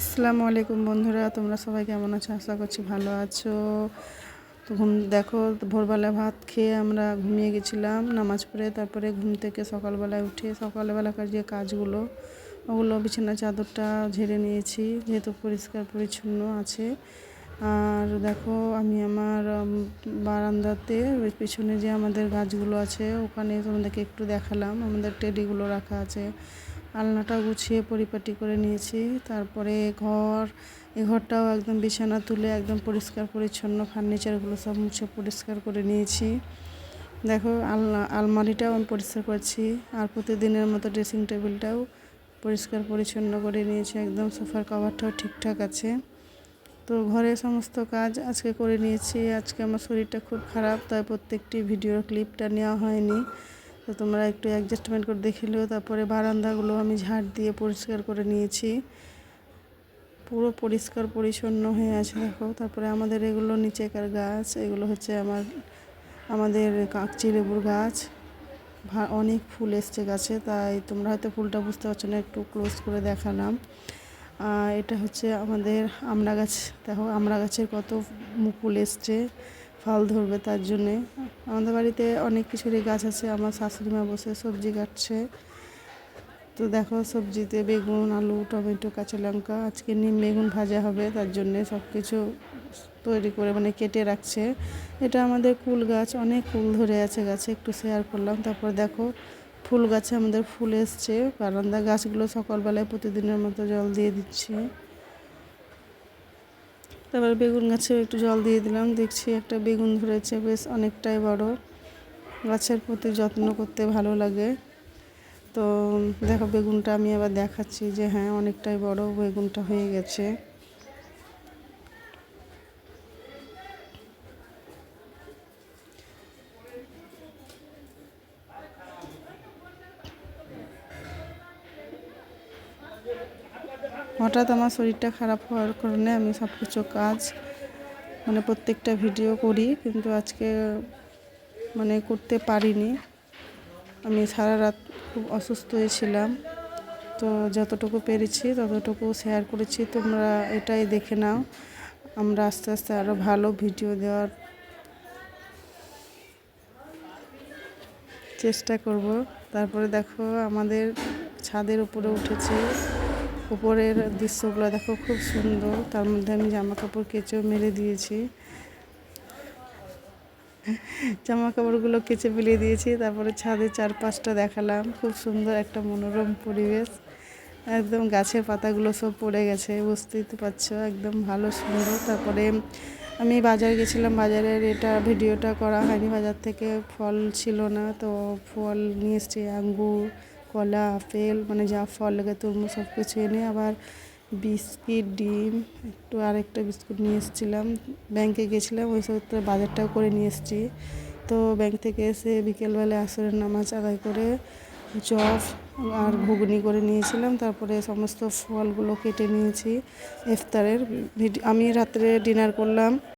আসসালামু আলাইকুম বন্ধুরা, তোমরা সবাই কেমন আছো? আশা করছি ভালো আছো। তো ঘুম, দেখো, ভোরবেলা ভাত খেয়ে আমরা ঘুমিয়ে গেছিলাম নামাজ পড়ে, তারপরে ঘুম থেকে সকালবেলায় উঠে সকালবেলাকার যে কাজগুলো, ওগুলো বিছানা চাদরটা ঝেড়ে নিয়েছি, যেহেতু পরিষ্কার পরিচ্ছন্ন আছে। আর দেখো, আমি আমার বারান্দাতে ওই পেছনে যে আমাদের গাছগুলো আছে, ওখানে তোমাদেরকে একটু দেখালাম, আমাদের টেডিগুলো রাখা আছে। আলনাটা গুছিয়ে পরিপাটি করে নিয়েছি। তারপরে ঘর, এ ঘরটাও একদম বিছানা তুলে একদম পরিষ্কার পরিচ্ছন্ন ফার্নিচারগুলো সব মুছে পরিষ্কার করে নিয়েছি। দেখো, আলনা, আলমারিটাও আমি পরিষ্কার করছি আর প্রতিদিনের মতো ড্রেসিং টেবিলটাও পরিষ্কার পরিচ্ছন্ন করে নিয়েছি। একদম সোফার কভারটাও ঠিকঠাক আছে। তো ঘরের সমস্ত কাজ আজকে করে নিয়েছি। আজকে আমার শরীরটা খুব খারাপ, তাই প্রত্যেকটি ভিডিওর ক্লিপটা নেওয়া হয়নি। তো তোমরা একটু অ্যাডজাস্টমেন্ট করে দেখিলেও তারপরে বারান্দাগুলো আমি ঝাড় দিয়ে পরিষ্কার করে নিয়েছি। পুরো পরিষ্কার পরিচ্ছন্ন হয়ে আছে, দেখো। তারপরে আমাদের এগুলো নিচেকার গাছ, এগুলো হচ্ছে আমার, আমাদের কাকচি লেবুর গাছ। অনেক ফুল এসছে গাছে, তাই তোমরা হয়তো ফুলটা বুঝতে পারছ না, একটু ক্লোজ করে দেখালাম। এটা হচ্ছে আমাদের আমড়া গাছ, দেখো, আমড়া গাছের কত মুকুল এসছে। ফল ধরবে তার জন্যে। আমাদের বাড়িতে অনেক কিছুরই গাছ আছে, আমার শাশুড়ি মা বসে সবজি কাটছে। তো দেখো, সবজিতে বেগুন, আলু, টমেটো, কাঁচা লঙ্কা, আজকে নিম বেগুন ভাজা হবে, তার জন্যে সব কিছু তৈরি করে মানে কেটে রাখছে। এটা আমাদের কুল গাছ, অনেক ফুল ধরে আছে গাছে, একটু শেয়ার করলাম। তারপর দেখো, ফুল গাছে আমাদের ফুল এসছে। বারান্দা গাছগুলো সকালবেলায় প্রতিদিনের মতো জল দিয়ে দিচ্ছি। তারপর বেগুন গাছে একটু জল দিয়ে দিলাম। দেখছি একটা বেগুন ধরেছে, বেশ অনেকটাই বড়। গাছের প্রতি যত্ন করতে ভালো লাগে। তো দেখো, বেগুনটা আমি আবার দেখাচ্ছি যে হ্যাঁ অনেকটাই বড় বেগুনটা হয়ে গেছে। হঠাৎ আমার শরীরটা খারাপ হওয়ার কারণে আমি সব কিছু কাজ মানে প্রত্যেকটা ভিডিও করি, কিন্তু আজকে মানে করতে পারিনি। আমি সারা রাত খুব অসুস্থ হয়েছিলাম তো যতটুকু পেরেছি, ততটুকু শেয়ার করেছি। তোমরা এটাই দেখে নাও। আমরা আস্তে আস্তে আরও ভালো ভিডিও দেওয়ার চেষ্টা করব। তারপরে দেখো আমাদের ছাদের উপরে উঠেছি। উপরের দৃশ্যগুলো দেখো, খুব সুন্দর। তার মধ্যে আমি জামা কাপড় কেচেও মেলে দিয়েছি। জামা কাপড়গুলো কেচে ফেলে দিয়েছি, তারপরে ছাদের চারপাশটা দেখালাম। খুব সুন্দর একটা মনোরম পরিবেশ। একদম গাছের পাতাগুলো সব পড়ে গেছে, বুঝতেই তো পারছ, একদম ভালো সুন্দর। তারপরে আমি বাজার গেছিলাম বাজারের এটা ভিডিওটা করা হয়নি, বাজার থেকে ফল ছিল না, তো ফল নিয়ে এসছি, আঙ্গুর কলা, আপেল মানে যা ফল লাগে তরমুজ সব কিছু এনে আবার বিস্কিট, ডিম, একটু আরেকটা বিস্কুট নিয়ে এসেছিলাম। ব্যাংকে গেছিলাম, ওই সূত্রে বাজারটাও করে নিয়ে এসেছি। তো ব্যাংক থেকে এসে বিকেলবেলা আসরের নামাজ আদায় করে চপ আর ঘুগনি করে নিয়েছিলাম। তারপরে সমস্ত ফলগুলো কেটে নিয়েছি। ইফতারের আমি রাত্রে ডিনার করলাম।